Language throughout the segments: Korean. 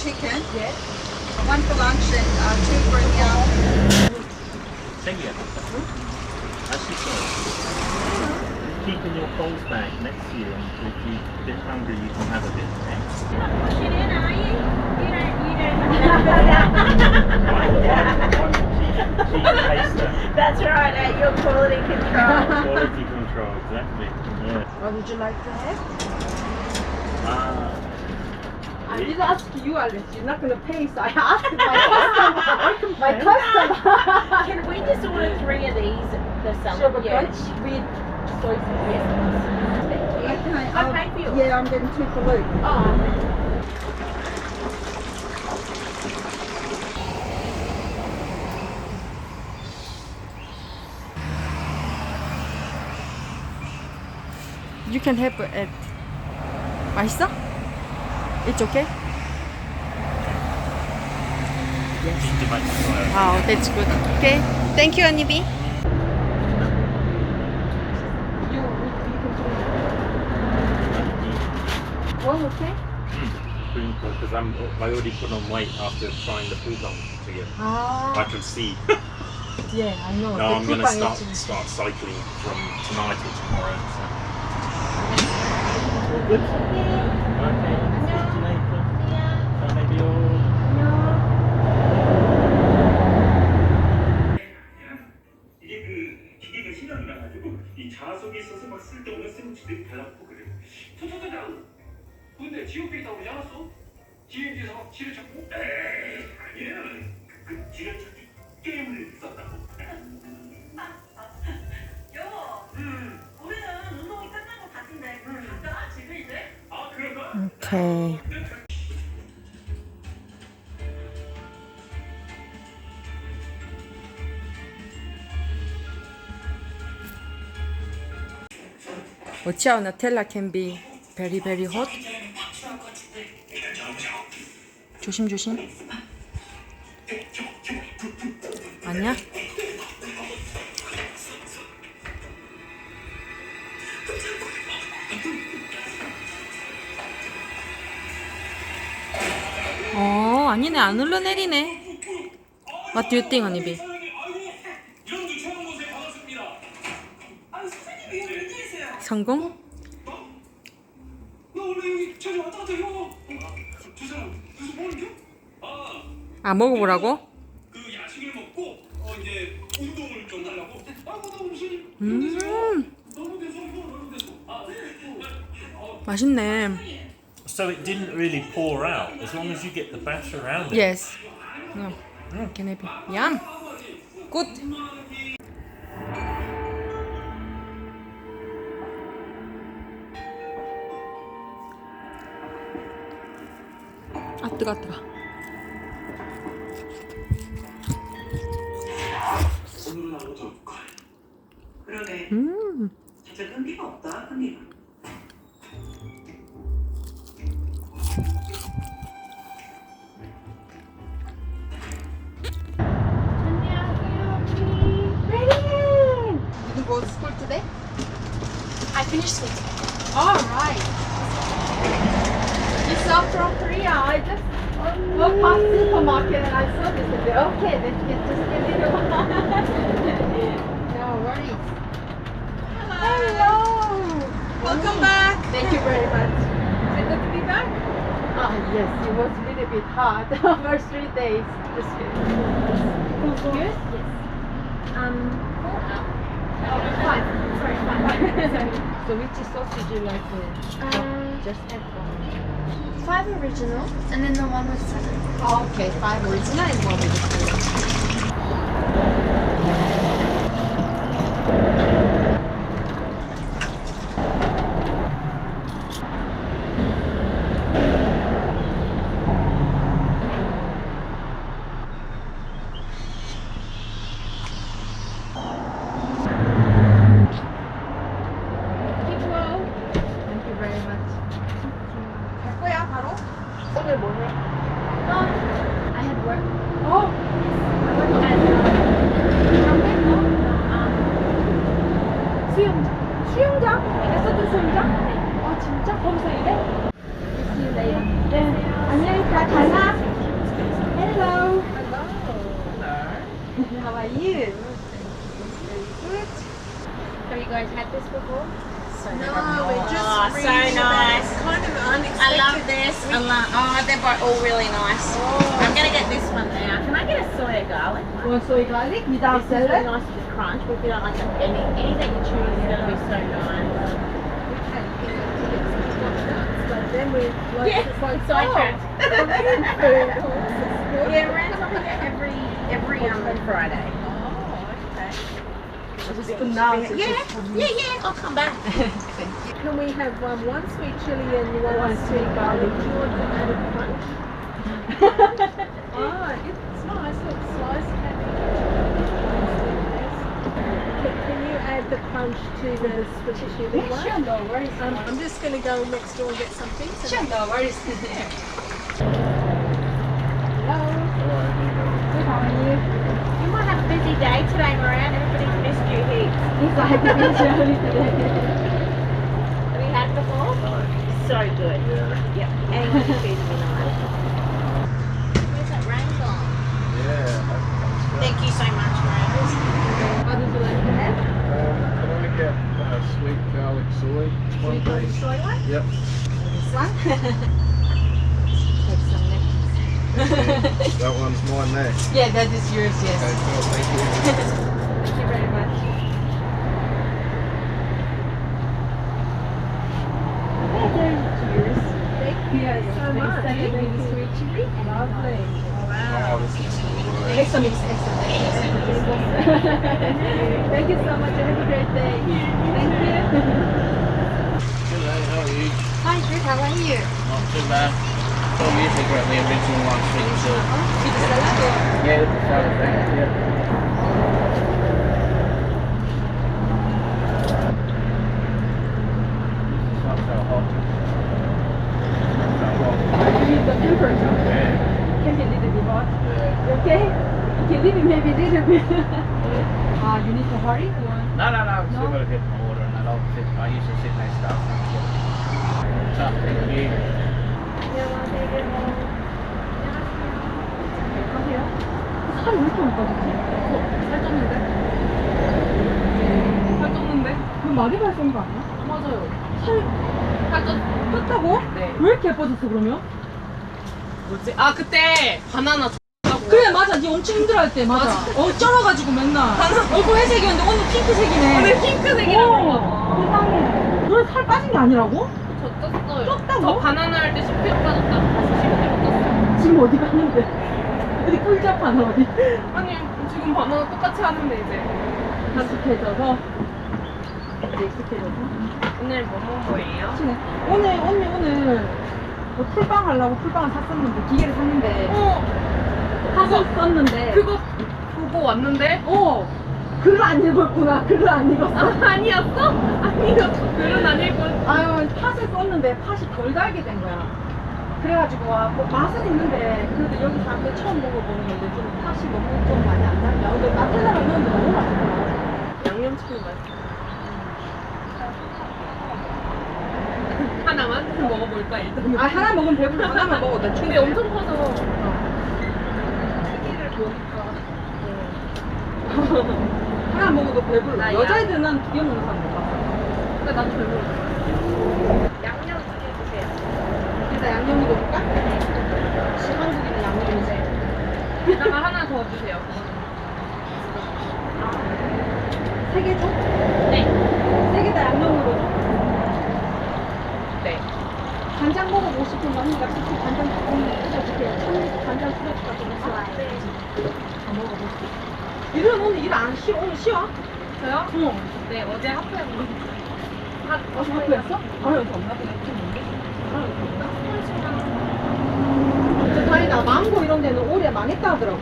chicken, Yes. one for lunch and uh, two for in the afternoon. Celia, actually sorry. Keeping your bowls bag next to you, and if you're a bit hungry, you can have a bit. Okay? Push it in, are you? You don't, you don't. Cheap, cheap. That's right, at your quality control. Quality control, exactly. Yeah. what would you like to have? Uh, I didn't ask you, Alice. You're not going to pay, so I asked my customer. my customer. Can we just order three of these? The salad. Sugar yeah. crunch with soy sauce. Yes, please. Thank you. Okay, I I'll- paid for yours. Yeah, I'm getting two for Luke. Oh. You can have it. 맛있어? It's okay? Yes. Ah, oh, that's good. Okay. Thank you, Anibi. Okay? Because I'm I already put on weight after trying the foodong you. Ah. I can see. yeah, I know. Now I'm going to start start cycling from tonight or tomorrow. So. Good. 스위치들이 달라붙고 그래. 소소소장. 근데 지옥에 있다고 그러지 않았어? 지옥에서 막 지뢰 찾고? 에이 아니야. 그, 그 지뢰 찾기 게임을 썼다고. 여보, 음. 우리는 운동이 끝난 것 같은데 갈까? 지금 이제? 아 그럴까? Okay. Watch out, Nutella can be very very hot. 조심 조심. 아니야? 어 아니네 안 흘러내리네. What do you think, 언니비? 이런도 처음 보세요. 반갑습니다. 아, 선생님 이거 웬일이세요? 성공? 아. 아 먹어보라고? 그어 음. 아 어, 맛있네. So it didn't really pour out as long as you get the batter around it. Yes. No. Can I be? Yum. Good. 그러네. 음. 진짜 끈기가 없다, 끈기가. Yes, it was a little bit hard first three days. Just. Yes? Um, four. Oh, five. Sorry, five. So which sauce did you like? Uh, Um, just add one. five original, and then the one with seven. Oh, okay, five original and one with the a garlic one? Want soy garlic without This is really salad? nice with the crunch, but if you don't like it, any, any that you choose is gonna be so nice. But then we like Yeah, it's like it's sidetracked. Korean. Yeah, Rand's up here every every um Friday. Just announce it. Yeah, yeah, yeah. I'll come back. Can we have um, one sweet chili and one, one sweet garlic? Do you want to add a crunch? it's nice. Look. Can, can you add the crunch to the sweet chili one? Sure, no worries. Um, I'm just going to go next door and get some pizza. Sure, no worries. Hello. Good, how are you? You might have a busy day today, Moran. Everybody's missed you heaps. Yes, I had to be early today. Have you had it before? So good. Yeah. Yep. And you feeding me nice. Where's that rain gone? Yeah. Thank you so much, Moran. What would you like to have? Um, can I get uh, sweet garlic soy? Sweet garlic soy one? Yep. This one? Take some next. That one's mine next. Yeah, that is yours, Okay, yes. cool. Thank you. Thank you very much. Thank you so much. Thank you. Sweet chili. Lovely. Oh, this is great. Extra mix, extra Thank you so much. Have a great day. Thank you. How are you? Hi, good. How are you? Not too bad. So usually grab the original one, sweet and soy. With the salad or? Yeah, the salad thing. Yeah. It's not so hot. Not so hot. You need the temperature. Yeah. Be a little bit hot. Yeah. You okay? You can leave it maybe a little bit. Ah, you need to hurry? Or? No, no, no. I've still got to get my order and that. I'll sit, I usually sit next to stuff. Tough, thank you. 살이 왜 이렇게 안 빠지지? 살 쪘는데? 살 쪘는데? 그럼 많이 발생인 거 아니야? 맞아요. 살, 살 쪘, 쪘다고? 네. 왜 이렇게 예뻐졌어, 그러면? 뭐지? 아 그때 바나나 줬다고. 그래, 맞아. 니 엄청 힘들어할 때, 맞아. 어, 쩔어가지고 맨날. 얼굴 회색이었는데 오늘 핑크색이네. 오늘 핑크색이라고. 어, 세상에. 너살 빠진 게 아니라고? 저 쪘어요. 쪘다고? 저 바나나 할 때 10kg 빠졌다고 다시 10kg 쪘어요. 지금 어디 갔는데? 어디 꿀잡 하나, 어디? 아니 지금 바나나 똑같이 하는데 이제 익숙해져서. 이제 익숙해져서. 오늘 뭐 먹은 거예요? 오늘, 언니 오늘 뭐 풀빵 하려고 풀빵을 샀었는데, 기계를 샀는데, 어 샀었는데, 그거 보고 왔는데 어, 글을 안 읽었구나. 글을 안 읽었어. 아, 아니었어? 아니었어. 글은 안 읽고 아유, 팥을 썼는데 팥이 덜 달게 된 거야. 그래가지고, 와, 뭐 맛은 있는데, 그래도 여기 사람들 처음 먹어보는 건데, 좀 팥이 너무 좀 많이 안 달냐. 근데 나텔라를 넣었는데 너무 맛있더라. 양념치킨 맛있어. 하나만 먹어볼까 일단. 아, 하나 먹으면 배불러. 하나만 먹어도 돼. 근데 엄청 커서 크기를 보니까. 하나 먹어도 배불러. 나 여자애들은 두개 먹는 사람 못 봤어. 근데 난 별로. 양념 두개 주세요. 일단 양념 먹어볼까? 역시 한국인은 양념이지. 이따가 하나 더 주세요. 세 개 줘? 네. 세 개 다 양념으로 줘? 네. 간장 먹어 보고 싶은 거 하니까 특히 간장 끓여줄게요. 참 간장 끓여줄까 좀 있어. 다 먹어볼게. 일은 오늘 일 안 쉬어? 오늘 쉬어? 저요? 응. 네 어제 하프였는데. 어, 학교였어? 아, 여기 없나? 그냥 있는데? 아, 여기 없나? 저 다행이다. 망고 이런 데는 올해 망했다 하더라고.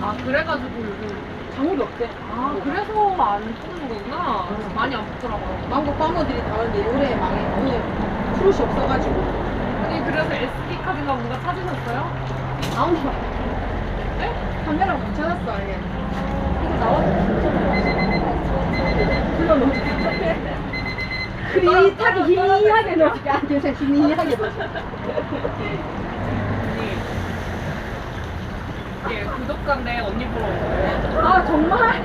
아 그래가지고 요즘 장울이 없대. 아 그래서 안 뽑는 거구나. 많이 안 뽑더라고요. 망고 파머들이 다 오는데 올해 망해. 오늘 프루시 없어가지고. 아니 그래서 SD 카드가 뭔가 찾으셨어요? 아무 말. 네? 카메라 못 찾았어, 아예. 이거 나와서 불러놓을게. 그릿하게 희미하게 넣어줄게. 아, 요새 희미하게 넣어줄게. 예, 구독자인데 언니 보러 온 거예요. 아, 정말?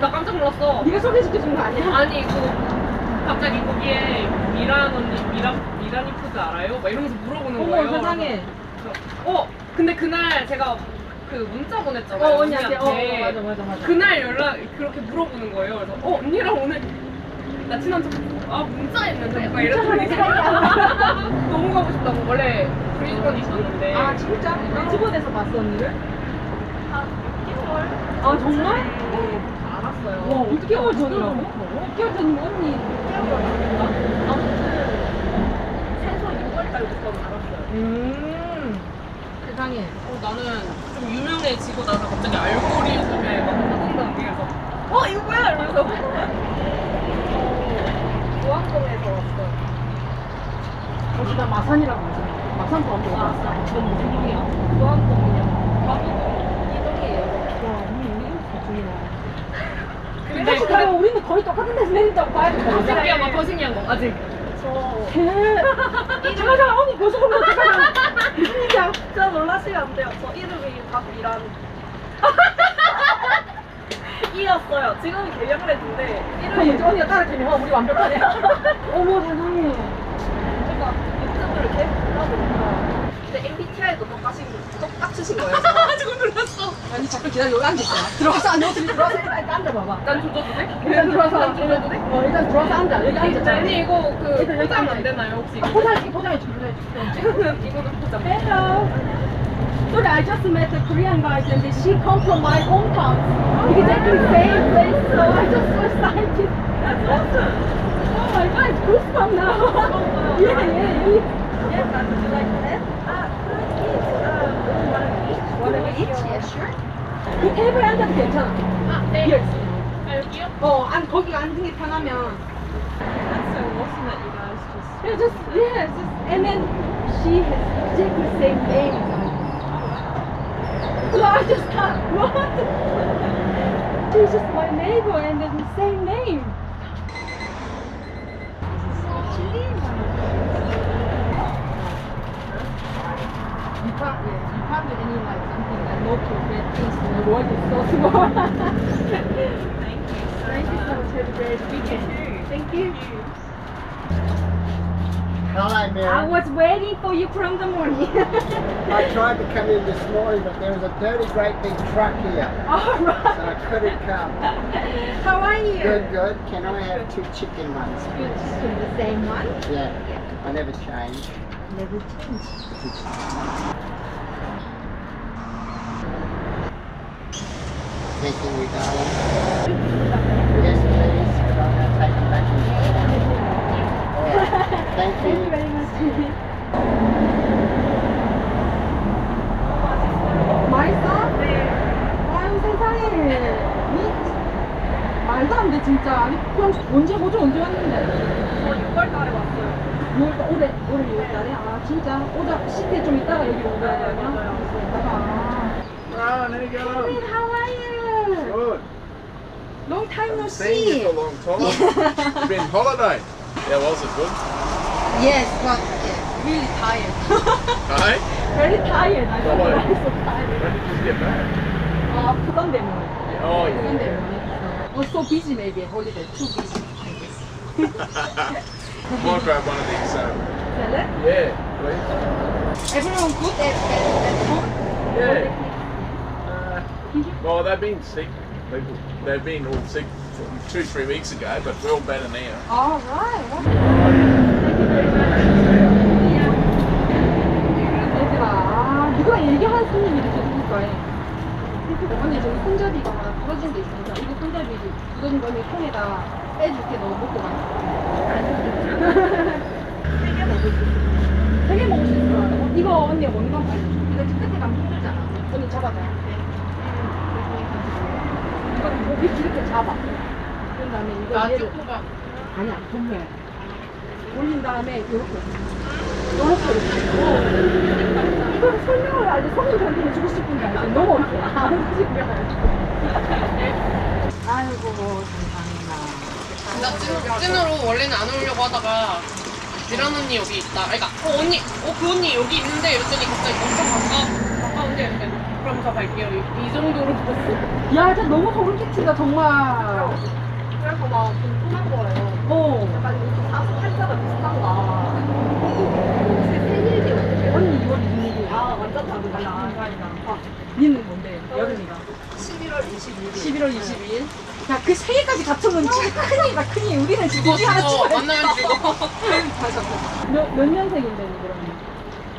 나 깜짝 놀랐어. 네가 소개시켜준 거 아니야? 아니 그 갑자기 거기에 미란 언니 미란 미란이 푸드 알아요? 막 이러면서 물어보는 거예요. 어머 세상에. 어 근데 그날 제가 그 문자 보냈잖아요. 어 언니한테. 어, 어 맞아 맞아 맞아. 그날 연락 그렇게 물어보는 거예요. 그래서 어 언니랑 오늘 나 친한 척 아 문자 했는데 막 이랬더니 너무 가고 싶다고 원래 브리즈번에 있었는데 아 진짜? 집원에서 봤어 언니를? 아 정말? 알았어요. 와 어떻게 월 전이라고? 6개월 전이면 언니 6개월 아무튼 최소 6월달 부터 알았어요. 음 세상에 어, 나는 좀 유명해지고 나서 갑자기 알고리즘에 막 떠든다는 게 그래서 어 이거 뭐야 이러면서 조항동에서 왔어 혹시 나 마산이라고 하지? 마산 보안도 왔어 넌 무슨 동이야? 조항동이냐? 마포동 이동이에요 와 언니 중이네 근데 혹시 그러면 우리는 거의 똑같은 데서 내린다고 봐야 돼더 신기한 거 더 신기한 거 아직 대 잠깐 잠깐 언니 벌써 본다 잠깐 일이야? 진짜 놀라시면 안 돼요. 저 이름이 박이란. 이었어요. 지금은 개명을 했는데 이제 언니가 따라하면 어, 우리 완벽하네 어머 세상에 제가 유튜브를 계속 보다 보니까 근데 MBTI도 똑같이 똑같으신 거예요. 지금 놀랐어 아니 잠깐 기다려 여기 앉아 있어 들어가서 앉아 어떻게 들어가서 일단 앉아 봐봐 난 조져도 돼? 일단 들어와서 난 조져도 돼? 어 일단 들어와서 앉아 여기 앉아 아니 이거 그 일단 여기 포장 앉아. 안 되나요 혹시? 아, 포장해 포장해 줘 포장해 줘 이거는 이거는 포장 Hello Sorry, I just met a Korean guy and she come from my hometown. Exactly same place, so I just so excited. That's awesome. Oh my god, it's goosebumps now. yeah, yeah, yeah. Yes, I would like that. Yeah, sure. 그 테이블에 앉아도 괜찮아. 아 네. Here. 아 여기요? 어, 안 거기가 앉는 게 편하면. That's so awesome that you guys just. Yeah, just yeah, just and then she has exactly same name. as I. So I just thought, what? She's just my neighbor and then the same name. You can't, yeah, you can't do any like something like no to great things in the world is so small. Thank you so Thank you so much. much. Have a great weekend. Thank you. Hello, I was waiting for you from the morning. I tried to come in this morning, but there was a dirty, great big truck here, All so. I couldn't come. How are you? Good, good. Can I have two chicken ones? Good. Still the same one? Yeah, I never change. Never change. 맛있어? 네. 아유 세상에. 미 말도 안 돼 진짜. 아니 그럼 언제 보죠? 언제 왔는데? 저 6월 달에 왔어요. 6월 올해 올해 6월 달에 아 진짜 오자 시대 좀 있다가 여기 온 거야 네, 그러면? 아. Ah, there you go. Kevin, how are you? Good. Long time no Seen you see. for a long time. Been holiday. How was it? Good. Yes, but yeah, really tired. Hey? Very tired. I don't know Why? why I'm so tired. When did you get back? 아, 부담 때문에. Oh, 부담 yeah. 때문에. Was so busy maybe holiday. Too busy, I guess. Might grab one of these. Um, Salad? yeah, please. Everyone good at, at, at home? Yeah. Uh, well, they've been sick. People, they've been all sick for two, three weeks ago, but we're all better now. All right. Thank you 아. 이거 고기 이렇게 잡아. 그런 다음에 이거 나 얘를 아니야 동네. 올린 다음에 이렇게. 이렇게 이렇게. 이걸 설명을 알지 성인한테 해주고 싶은데 알지 너무 어려워. 아이고 감사합니다 나 찐, 찐으로 원래는 안 오려고 하다가 미란 언니 여기 있다. 그러니까 어 언니, 어 그 언니 여기 있는데 이랬더니 갑자기 엄청 가까 가까운데 이랬더니 그러면서 더 갈게요. 이, 이 정도로 봤어. 야, 진짜 너무 소름 끼친다, 정말. 그래서 막 궁금한 거예요. 어. 약간 이렇게 사수 팔자가 비슷한가. 제 생일이 어떻게 언니 2월 26일. 아, 완전 다르다. 아, 니는 뭔데? 여름이가. 11월 22일. 11월 22일. 야, 그 세 개까지 갖춰놓은 진짜 큰일이다, 큰일. 우리는 지금 죽어, 하나 죽어. 찍어야 만나면 죽어. 몇, 몇 년생인데, 니 그러면?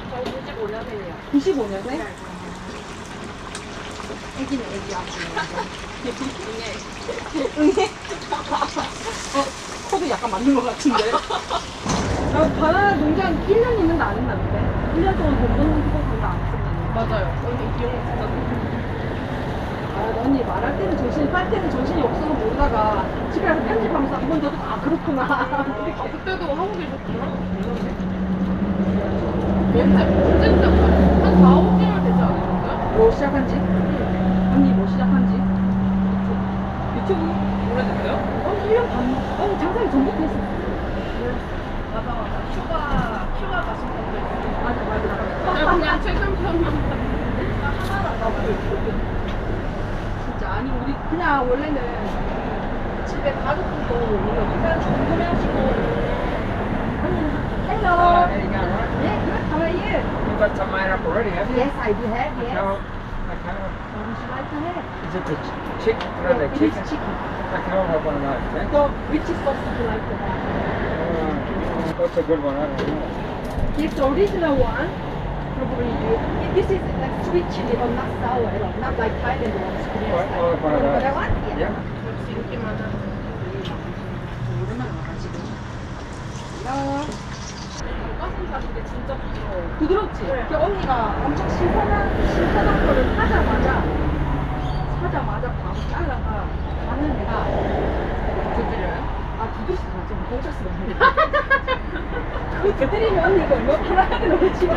저 95년생이에요. 95년생? 애기는 애기야. 응애. 어, 코도 약간 맞는 것 같은데. 아, 바나나 농장 1년 있는데 안 했나는데? 1년 동안 돈 버는 그거 별로 안 했었나는데. 맞아요. 언니 기억 진짜. 아, 언니 말할 때는 정신이, 할 때는 정신이 없어서 모르다가 집에 가서 편집하면서 한번 더, 아, 그렇구나. 아, 그때도 하고 계셨구나. 언제, 언제 시작한? 한 4, 5개월 되지 않으셨어요? 뭐 시작한 지? 언니 뭐 시작한 지? 유튜브? 오래됐어요? 어, 1년 반. 어, 장사기 전부터 했어. 맞아, 맞아. 휴가, 휴가 가신 분들. 맞아, 맞아. 나 그냥 최근 편만 하나도 안 가보고 진짜 아니 우리 그냥 원래는 집에 가족들도 오늘 그냥 궁금해하시고 Hello. There you. How are you? Got some made up already, have you? Yes, I do have. Yes. No. What would you like to have? Is it the chicken? Chicken. I can't have eh? which is what would you like to have? Ah, that's a good one. I don't know. It's the original one. Probably This is like sweet chili, but not sour. Not like Thai. Yeah. 닭가슴살인데 진짜 부드러워. 부드럽지? 그 언니가 엄청 신선한, 신선한 거를 사자마자, 사자마자 바로 잘라가, 나는 내가, 두드려요? 아, 두드리지 마. 좀 공짜스러 그거 두드리면 언니 이거 몇 프로 하는 거 그렇지